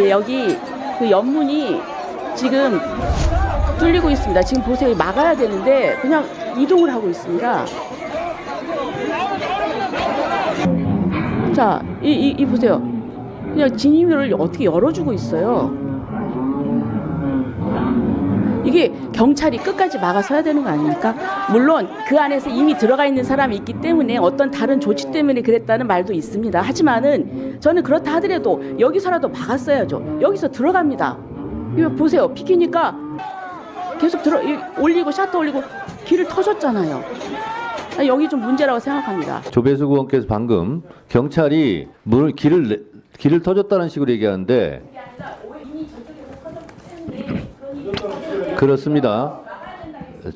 예, 여기 그 연문이 지금 뚫리고 있습니다. 지금 보세요. 막아야 되는데 그냥 이동을 하고 있습니다. 자, 이, 이, 이 보세요. 그냥 진입로를 어떻게 열어주고 있어요. 이게 경찰이 끝까지 막아서야 되는 거 아닙니까? 물론 그 안에서 이미 들어가 있는 사람이 있기 때문에 어떤 다른 조치 때문에 그랬다는 말도 있습니다. 하지만은 저는 그렇다 하더라도 여기서라도 막았어야죠. 여기서 들어갑니다. 이거 보세요. 비키니까 계속 들어 이- 올리고 샷도 올리고 길을 터줬잖아요. 나 여기 좀 문제라고 생각합니다. 조배수 의원께서 방금 경찰이 물 길을 내- 길을 터줬다는 식으로 얘기하는데 그렇습니다.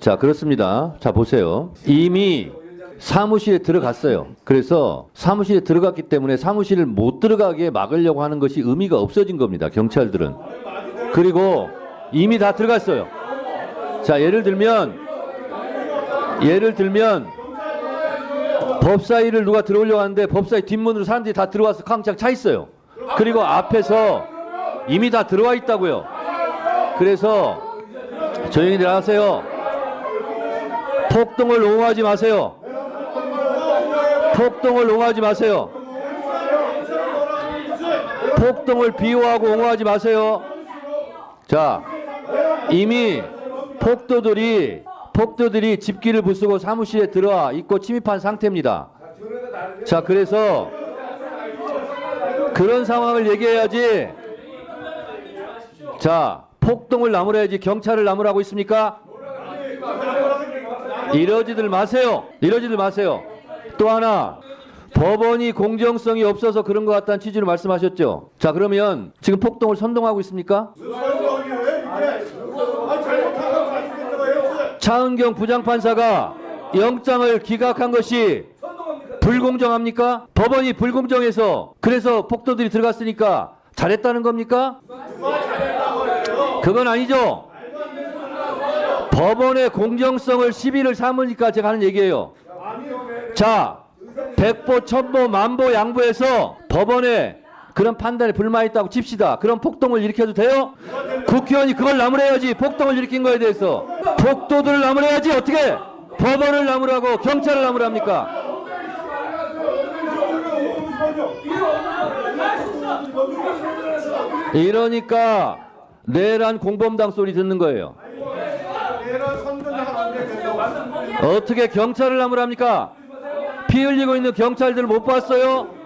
자 그렇습니다. 자 보세요. 이미 사무실에 들어갔어요. 그래서 사무실에 들어갔기 때문에 사무실을 못 들어가게 막으려고 하는 것이 의미가 없어진 겁니다. 경찰들은 그리고 이미 다 들어갔어요. 자 예를 들면 예를 들면 법사위를 누가 들어오려고 하는데 법사위 뒷문으로 사람들이 다 들어와서 쾅창 차 있어요. 그리고 앞에서 이미 다 들어와 있다고요. 그래서 조용히들 하세요. 폭동을 옹호하지 마세요. 폭동을 옹호하지 마세요. 폭동을 비호하고 옹호하지 마세요. 자, 이미 폭도들이 폭도들이 집기를 부수고 사무실에 들어와 있고 침입한 상태입니다. 자, 그래서 그런 상황을 얘기해야지. 자, 폭동을 나무라야지 경찰을 나무라고 있습니까? 이러지들 마세요. 이러지들 마세요. 또 하나 법원이 공정성이 없어서 그런 것 같다는 취지로 말씀하셨죠. 자, 그러면 지금 폭동을 선동하고 있습니까? 차은경 부장판사가 영장을 기각한 것이 불공정합니까? 법원이 불공정해서 그래서 폭도들이 들어갔으니까 잘했다는 겁니까? 그건 아니죠. 법원의 공정성을 시비를 삼으니까 제가 하는 얘기예요. 자, 백보, 천보, 만보, 양보해서 법원에 그런 판단에 불만있다고 칩시다. 그럼 폭동을 일으켜도 돼요? 국회의원이 그걸 나무래야지. 폭동을 일으킨 거에 대해서. 폭도들을 나무래야지. 어떻게? 법원을 나무라고 경찰을 나무랍니까? 이러니까 내란 공범당 소리 듣는 거예요. 어떻게 경찰을 나무랍니까? 피 흘리고 있는 경찰들 못 봤어요?